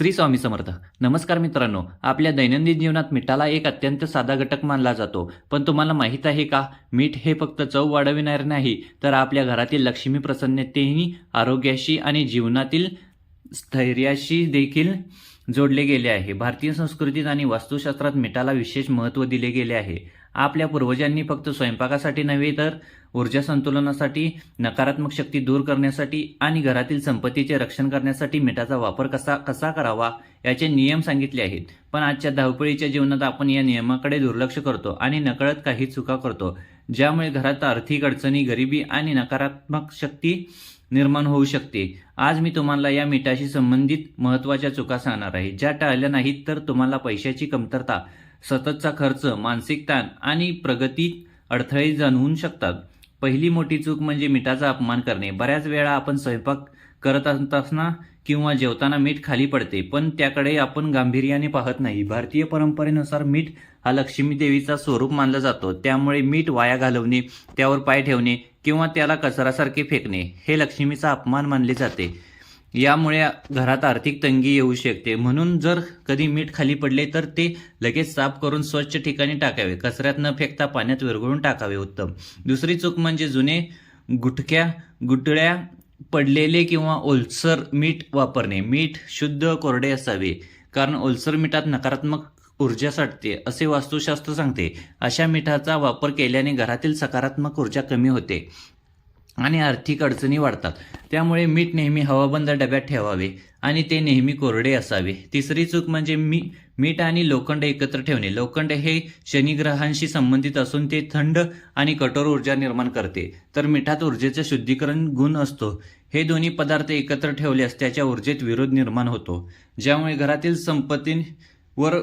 श्री स्वामी समर्थ. नमस्कार मित्रांनो आपल्या दैनंदिन जीवनात मिठाला एक अत्यंत साधा घटक मानला जातो. पण तुम्हाला माहीत आहे का? मीठ हे फक्त चव वाढविणार नाही तर आपल्या घरातील लक्ष्मी प्रसन्नतेही आरोग्याशी आणि जीवनातील स्थैर्याशी देखील जोडले गेले आहे. भारतीय संस्कृतीत आणि वास्तुशास्त्रात मिठाला विशेष महत्त्व दिले गेले आहे. आपल्या पूर्वजांनी फक्त स्वयंपाकासाठी नव्हे तर ऊर्जा संतुलनासाठी नकारात्मक शक्ती दूर करण्यासाठी आणि घरातील संपत्तीचे रक्षण करण्यासाठी मिठाचा वापर कसा कसा करावा याचे नियम सांगितले आहेत. पण आजच्या धावपळीच्या जीवनात आपण या नियमाकडे दुर्लक्ष करतो आणि नकळत काही चुका करतो. ज्यामुळे घरात आर्थिक अडचणी गरिबी आणि नकारात्मक शक्ती निर्माण होऊ शकते. आज मी तुम्हाला या मिठाशी संबंधित महत्त्वाच्या चुका सांगणार आहे. ज्या टाळल्या नाहीत तर तुम्हाला पैशाची कमतरता सततचा खर्च मानसिक ताण आणि प्रगतीत अडथळे जाणवून शकतात. पहिली मोठी चूक म्हणजे मिठाचा अपमान करणे. बऱ्याच वेळा आपण स्वयंपाक करत असताना किंवा जेवताना मीठ खाली पडते पण त्याकडे आपण गांभीर्याने पाहत नाही. भारतीय परंपरेनुसार मीठ हा लक्ष्मी देवीचा स्वरूप मानला जातो. त्यामुळे मीठ वाया घालवणे त्यावर पाय ठेवणे किंवा त्याला कचरासारखे फेकणे हे लक्ष्मीचा अपमान मानले जाते. यामुळे घरात आर्थिक तंगी येऊ शकते. म्हणून जर कधी मीठ खाली पडले तर ते लगेच साफ करून स्वच्छ ठिकाणी टाकावे. कचऱ्यात न फेकता पाण्यात विरघळून टाकावे. उत्तम. दुसरी चूक म्हणजे जुने गुटक्या गुटळ्या पडलेले किंवा ओलसर मीठ वापरणे. मीठ शुद्ध कोरडे असावे. कारण ओलसर मिठात नकारात्मक ऊर्जा साठते असे वास्तुशास्त्र सांगते. अशा मिठाचा वापर केल्याने घरातील सकारात्मक ऊर्जा कमी होते. आणि आर्थिक अडचणी वाढतात. त्यामुळे मीठ नेहमी हवाबंद डब्यात ठेवावे आणि ते नेहमी कोरडे असावे. तिसरी चूक म्हणजे मी मीठ आणि लोखंड एकत्र ठेवणे. लोखंड हे शनिग्रहांशी संबंधित असून ते थंड आणि कठोर ऊर्जा निर्माण करते. तर मिठात ऊर्जेचे शुद्धीकरण गुण असतो. हे दोन्ही पदार्थ एकत्र ठेवल्यास त्याच्या ऊर्जेत विरोध निर्माण होतो ज्यामुळे घरातील संपत्तींवर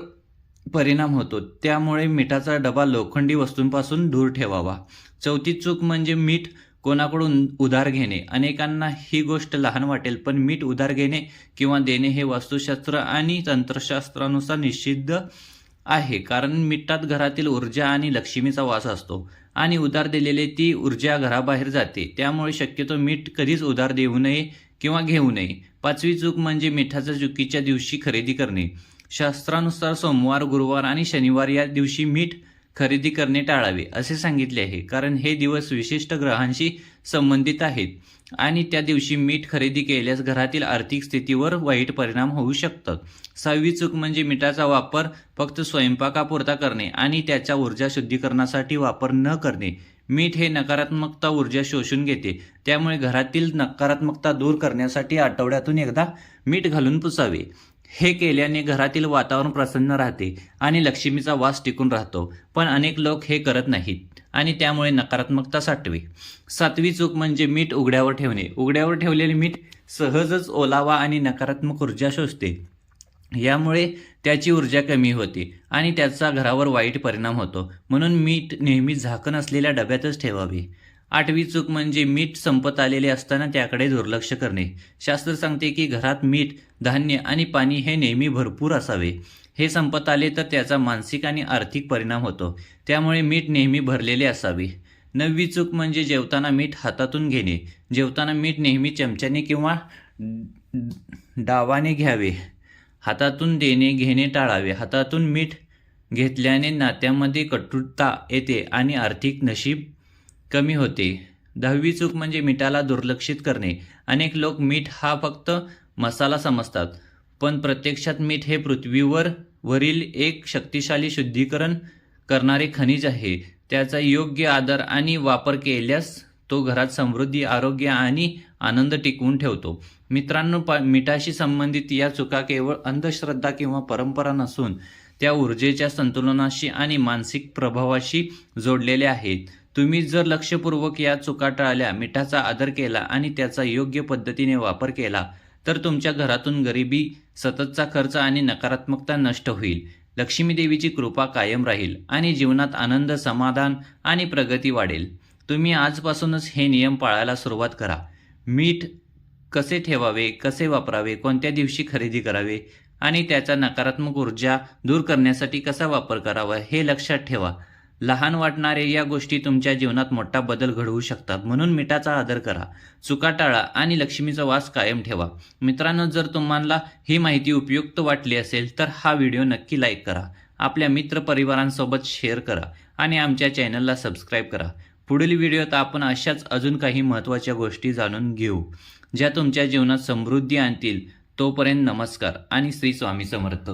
परिणाम होतो. त्यामुळे मिठाचा डबा लोखंडी वस्तूंपासून दूर ठेवावा. चौथी चूक म्हणजे मीठ कोणाकडून उधार घेणे? अनेकांना ही गोष्ट लहान वाटेल पण मीठ उधार घेणे किंवा देणे हे वास्तुशास्त्र आणि तंत्रशास्त्रानुसार निषिद्ध आहे कारण मिठात घरातील ऊर्जा आणि लक्ष्मीचा वास असतो आणि उधार दिलेले ती ऊर्जा घराबाहेर जाते. त्यामुळे शक्यतो मीठ कधीच उधार देऊ नये किंवा घेऊ नये. पाचवी चूक म्हणजे मिठाच्या चुकीच्या दिवशी खरेदी करणे. शास्त्रानुसार सोमवार गुरुवार आणि शनिवार या दिवशी मीठ खरेदी करणे टाळावे असे सांगितले आहे. कारण हे दिवस विशिष्ट ग्रहांशी संबंधित आहेत आणि त्या दिवशी मीठ खरेदी केल्यास घरातील आर्थिक स्थितीवर वाईट परिणाम होऊ शकतात. सहावी चूक म्हणजे मिठाचा वापर फक्त स्वयंपाकापुरता करणे आणि त्याच्या ऊर्जा शुद्धीकरणासाठी वापर न करणे. मीठ हे नकारात्मकता ऊर्जा शोषून घेते. त्यामुळे घरातील नकारात्मकता दूर करण्यासाठी आठवड्यातून एकदा मीठ घालून पुसावे. हे केल्याने घरातील वातावरण प्रसन्न राहते आणि लक्ष्मीचा वास टिकून राहतो. पण अनेक लोक हे करत नाहीत आणि त्यामुळे नकारात्मकता साठवी. सातवी चूक म्हणजे मीठ उघड्यावर ठेवणे. उघड्यावर ठेवलेले मीठ सहजच ओलावा आणि नकारात्मक ऊर्जा शोषते. यामुळे त्याची ऊर्जा कमी होते आणि त्याचा घरावर वाईट परिणाम होतो. म्हणून मीठ नेहमी झाकण असलेल्या डब्यातच ठेवावे. आठवी चूक म्हणजे मीठ संपत आलेले असताना त्याकडे दुर्लक्ष करणे. शास्त्र सांगते की घरात मीठ धान्य आणि पाणी हे नेहमी भरपूर असावे. हे संपत आले तर त्याचा मानसिक आणि आर्थिक परिणाम होतो. त्यामुळे मीठ नेहमी भरलेले असावे. नववी चूक म्हणजे जेवताना मीठ हातातून घेणे. जेवताना मीठ नेहमी चमच्याने किंवा डावाने घ्यावे. हातातून देणे घेणे टाळावे. हातातून मीठ घेतल्याने नात्यामध्ये कटुता येते आणि आर्थिक नशीब कमी होते. दहावी चूक म्हणजे मिठाला दुर्लक्षित करणे. अनेक लोक मीठ हा फक्त मसाला समजतात पण प्रत्यक्षात मीठ हे पृथ्वीवर वरील एक शक्तिशाली शुद्धीकरण करणारे खनिज आहे. त्याचा योग्य आदर आणि वापर केल्यास तो घरात समृद्धी आरोग्य आणि आनंद टिकवून ठेवतो. मित्रांनो प मिठाशी संबंधित या चुका केवळ अंधश्रद्धा किंवा परंपरा नसून त्या ऊर्जेच्या संतुलनाशी आणि मानसिक प्रभावाशी जोडलेल्या आहेत. तुम्ही जर लक्षपूर्वक या चुका टाळल्या मिठाचा आदर केला आणि त्याचा योग्य पद्धतीने वापर केला तर तुमच्या घरातून गरिबी सततचा खर्च आणि नकारात्मकता नष्ट होईल. लक्ष्मीदेवीची कृपा कायम राहील आणि जीवनात आनंद समाधान आणि प्रगती वाढेल. तुम्ही आजपासूनच हे नियम पाळायला सुरुवात करा. मीठ कसे ठेवावे कसे वापरावे कोणत्या दिवशी खरेदी करावे आणि त्याचा नकारात्मक ऊर्जा दूर करण्यासाठी कसा वापर करावा हे लक्षात ठेवा. लहान वाटणारे या गोष्टी तुमच्या जीवनात मोठा बदल घडवू शकतात. म्हणून मिठाचा आदर करा. चुका टाळा आणि लक्ष्मीचा वास कायम ठेवा. मित्रांनो जर तुम्हाला ही माहिती उपयुक्त वाटली असेल तर हा व्हिडिओ नक्की लाईक करा. आपल्या मित्रपरिवारांसोबत शेअर करा आणि आमच्या चॅनलला सबस्क्राईब करा. पुढील व्हिडिओत आपण अशाच अजून काही महत्त्वाच्या गोष्टी जाणून घेऊ ज्या तुमच्या जीवनात समृद्धी आणतील. तोपर्यंत नमस्कार आणि श्री स्वामी समर्थ.